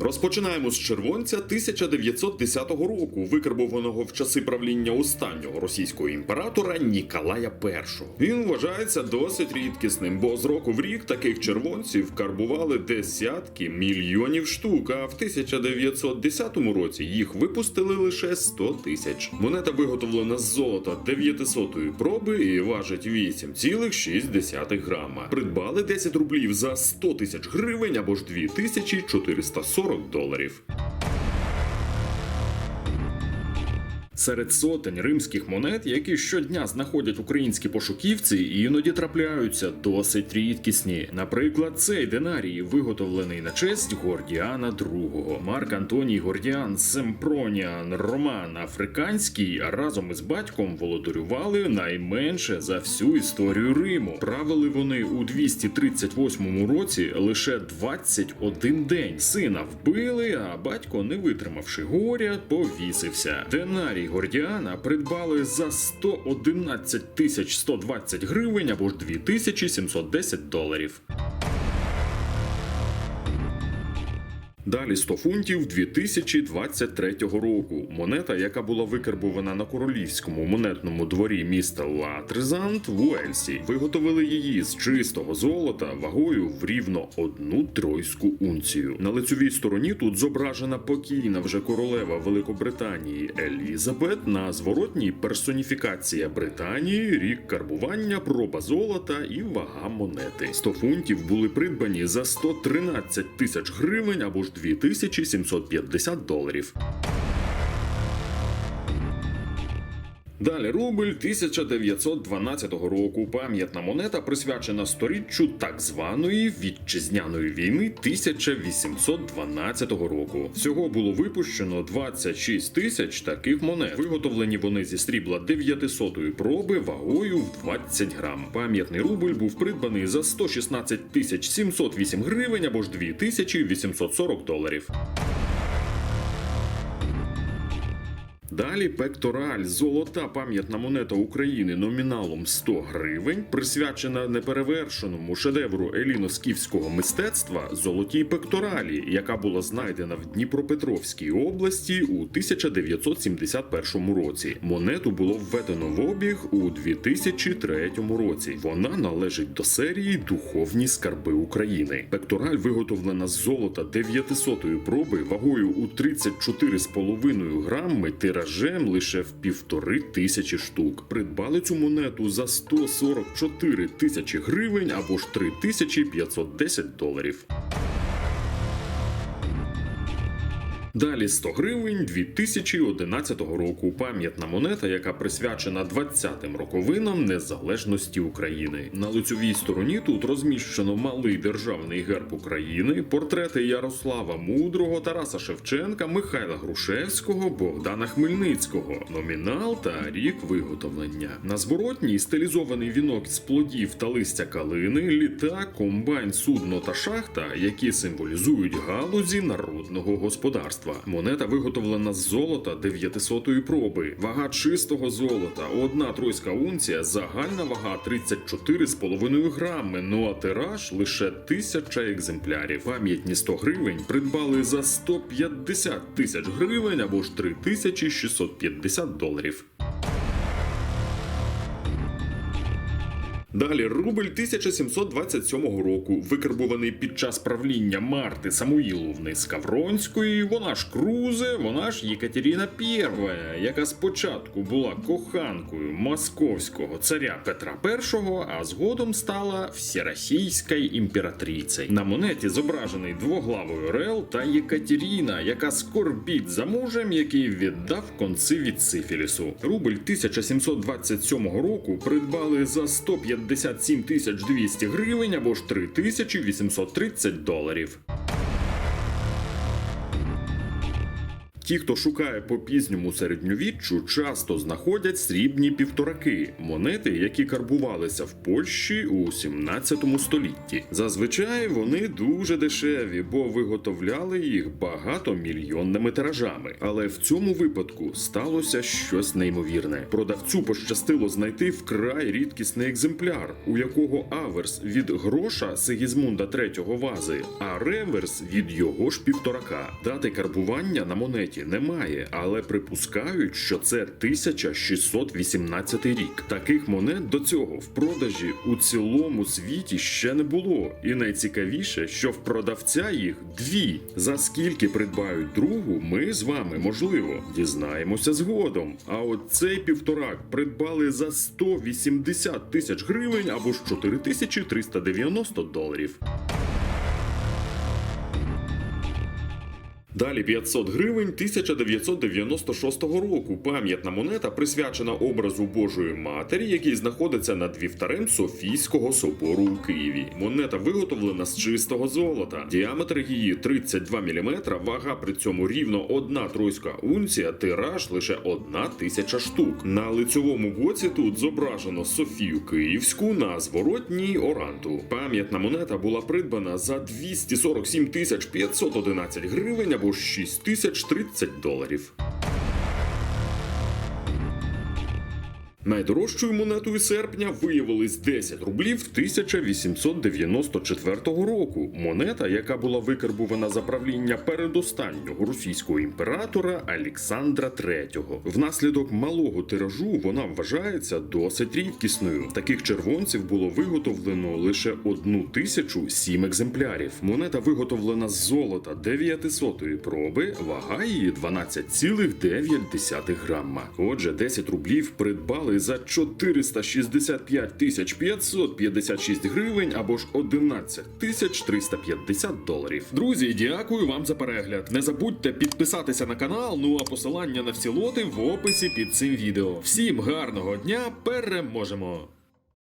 Розпочинаємо з червонця 1910 року, викарбованого в часи правління останнього російського імператора Ніколая І. Він вважається досить рідкісним, бо з року в рік таких червонців карбували десятки мільйонів штук. А в 1910 році їх випустили лише 100 тисяч. Монета виготовлена з золота 900 проби і важить 8,6 грама. Придбали 10 рублів за 100 тисяч гривень або ж 2440 доларів. Серед сотень римських монет, які щодня знаходять українські пошуківці, іноді трапляються досить рідкісні. Наприклад, цей динарій виготовлений на честь Гордіана II. Марк Антоній Гордіан Семпроніан Роман Африканський разом із батьком володарювали найменше за всю історію Риму. Правили вони у 238 році лише 21 день. Сина вбили, а батько, не витримавши горя, повісився. Динарій Гордіана придбали за 111 тисяч 120 гривень або ж 2710 доларів. Далі 100 фунтів 2023 року. Монета, яка була викарбована на королівському монетному дворі міста Латрезант в Уельсі. Виготовили її з чистого золота вагою в рівно одну тройську унцію. На лицевій стороні тут зображена покійна вже королева Великобританії Елізабет. На зворотній персоніфікація Британії, рік карбування, проба золота і вага монети. 100 фунтів були придбані за 113 тисяч гривень або ж 2750 доларів. Далі рубль 1912 року. Пам'ятна монета присвячена сторіччю так званої вітчизняної війни 1812 року. Всього було випущено 26 тисяч таких монет. Виготовлені вони зі срібла 900 проби вагою в 20 грам. Пам'ятний рубль був придбаний за 116 тисяч 708 гривень або ж 2840 доларів. Далі пектораль, золота пам'ятна монета України номіналом 100 гривень, присвячена неперевершеному шедевру еліноскіфського мистецтва золотій пекторалі, яка була знайдена в Дніпропетровській області у 1971 році. Монету було введено в обіг у 2003 році. Вона належить до серії Духовні скарби України. Пектораль виготовлена з золота 900 проби вагою у 34,5 грами тиражем лише в півтори тисячі штук. Придбали цю монету за 144 тисячі гривень або ж 3510 доларів. Далі 100 гривень 2011 року. Пам'ятна монета, яка присвячена 20-м роковинам незалежності України. На лицьовій стороні тут розміщено малий державний герб України, портрети Ярослава Мудрого, Тараса Шевченка, Михайла Грушевського, Богдана Хмельницького, номінал та рік виготовлення. На зворотній стилізований вінок з плодів та листя калини, літак, комбайн, судно та шахта, які символізують галузі народного господарства. Монета виготовлена з золота 900 проби, вага чистого золота, одна тройська унція, загальна вага 34,5 грами. Ну а тираж лише тисяча екземплярів. Пам'ятні 100 гривень придбали за 150 тисяч гривень або ж 3650 доларів. Далі рубль 1727 року, викарбуваний під час правління Марти Самуїловни Скавронської, вона ж Крузе, вона ж Єкатерина І, яка спочатку була коханкою московського царя Петра І, а згодом стала всеросійською імператрицею. На монеті зображений двоглавий орел та Єкатеріна, яка скорбіть за мужем, який віддав конці від сифілісу. Рубль 1727 року придбали за 150 57 тисяч 200 гривень або ж 3830 доларів. Ті, хто шукає по пізньому середньовіччю, часто знаходять срібні півтораки монети, які карбувалися в Польщі у 17 столітті. Зазвичай вони дуже дешеві, бо виготовляли їх багатомільйонними тиражами. Але в цьому випадку сталося щось неймовірне. Продавцю пощастило знайти вкрай рідкісний екземпляр, у якого аверс від гроша Сигізмунда III вази, а реверс від його ж півторака. Дати карбування на монеті немає, але припускають, що це 1618 рік. Таких монет до цього в продажі у цілому світі ще не було. І найцікавіше, що в продавця їх дві. За скільки придбають другу, ми з вами можливо дізнаємося згодом. А от цей півторак придбали за 180 тисяч гривень або ж 4390 доларів. Далі 500 гривень 1996 року. Пам'ятна монета присвячена образу Божої Матері, який знаходиться над вівтарем Софійського собору у Києві. Монета виготовлена з чистого золота. Діаметр її 32 мм, вага при цьому рівно одна тройська унція, тираж лише одна тисяча штук. На лицьовому боці тут зображено Софію Київську, на зворотній оранту. Пам'ятна монета була придбана за 247 тисяч 511 гривень або 6 тисяч 30 доларів. Найдорожчою монетою серпня виявились 10 рублів 1894 року. Монета, яка була викарбувана за правління передостаннього російського імператора Олександра III. Внаслідок малого тиражу вона вважається досить рідкісною. Таких червонців було виготовлено лише одну тисячу сім екземплярів. Монета виготовлена з золота 900-ї проби, вага її 12,9 грама. Отже, 10 рублів придбали за 465 тисяч 556 гривень або ж 11 тисяч 350 доларів. Друзі, дякую вам за перегляд. Не забудьте підписатися на канал. Ну а посилання на всі лоти в описі під цим відео. Всім гарного дня, переможемо!